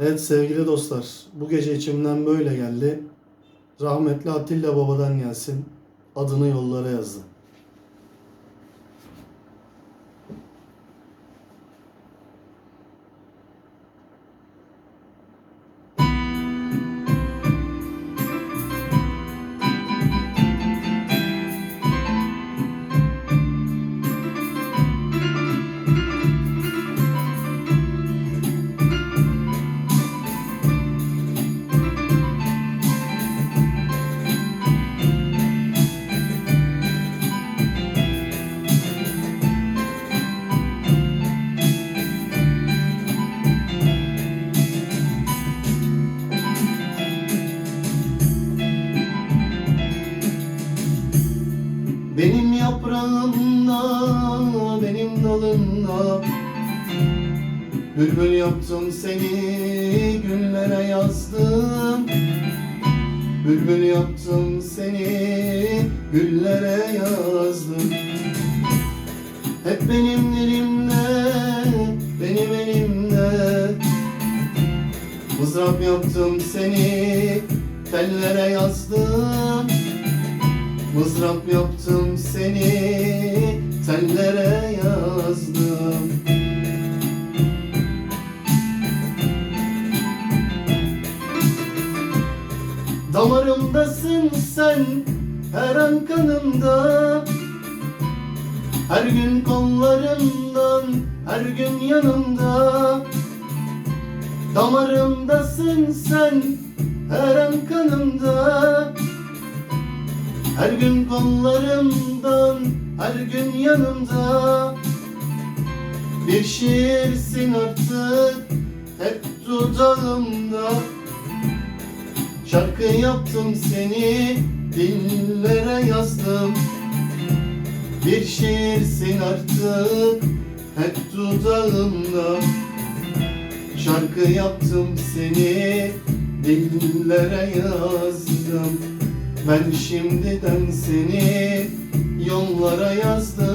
Evet sevgili dostlar, bu gece içimden böyle geldi. Rahmetli Atilla babadan gelsin. Adını yollara yazdı. Yaprağımda, benim dalımda Bülbül yaptım seni, güllere yazdım. Bülbül yaptım seni, güllere yazdım. Hep benim dilimde, benim elimde. Mızrap yaptım seni, tellere yazdım Mızrap yaptım seni, tellere yazdım. Damarımdasın sen, her an kanımda. Her gün kollarımdan, her gün yanımda. Damarımdasın sen, her an kanımda her gün kollarımdan, her gün yanımda. Bir şiirsin artık, hep dudağımda. Şarkı yaptım seni, dillere yazdım. Bir şiirsin artık, hep dudağımda. Şarkı yaptım seni, dillere yazdım ben şimdiden seni yollara yazdım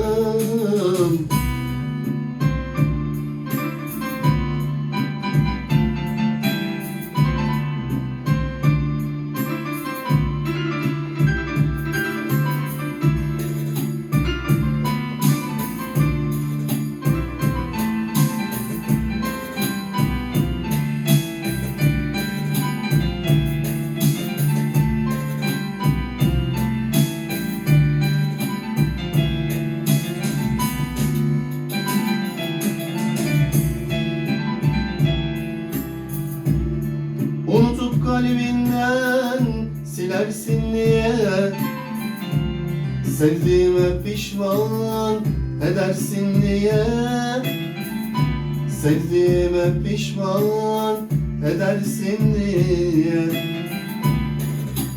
kalbinden silersin diye. Sevdiğime pişman edersin diye. Sevdiğime pişman edersin diye.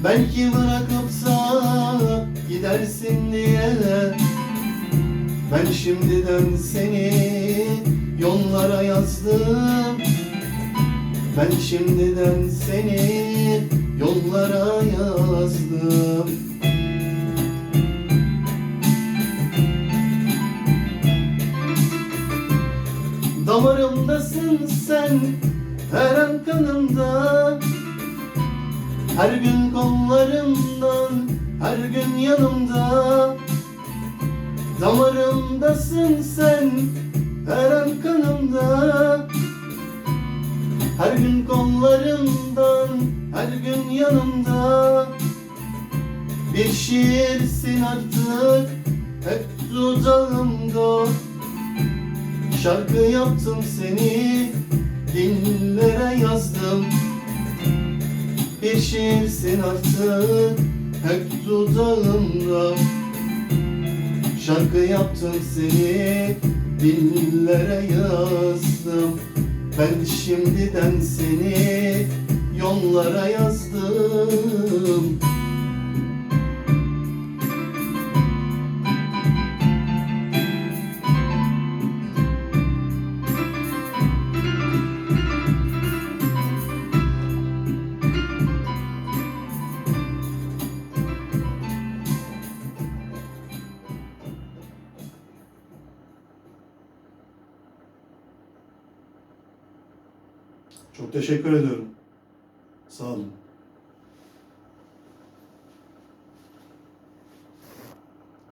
Belki bırakıpsa gidersin diye. Ben şimdiden seni yollara yazdım ben şimdiden seni yollara yazdım. Damarımdasın sen her an kanımda. Her gün kollarımdan her gün yanımda. Damarımdasın sen her an kanımda her gün kollarımdan, her gün yanımda. Bir şiirsin artık, hep dudağımda. Şarkı yaptım seni, dillere yazdım. Bir şiirsin artık, hep dudağımda. Şarkı yaptım seni, dillere yazdım ben şimdiden seni yollara yazdım Çok teşekkür ediyorum. Sağ olun.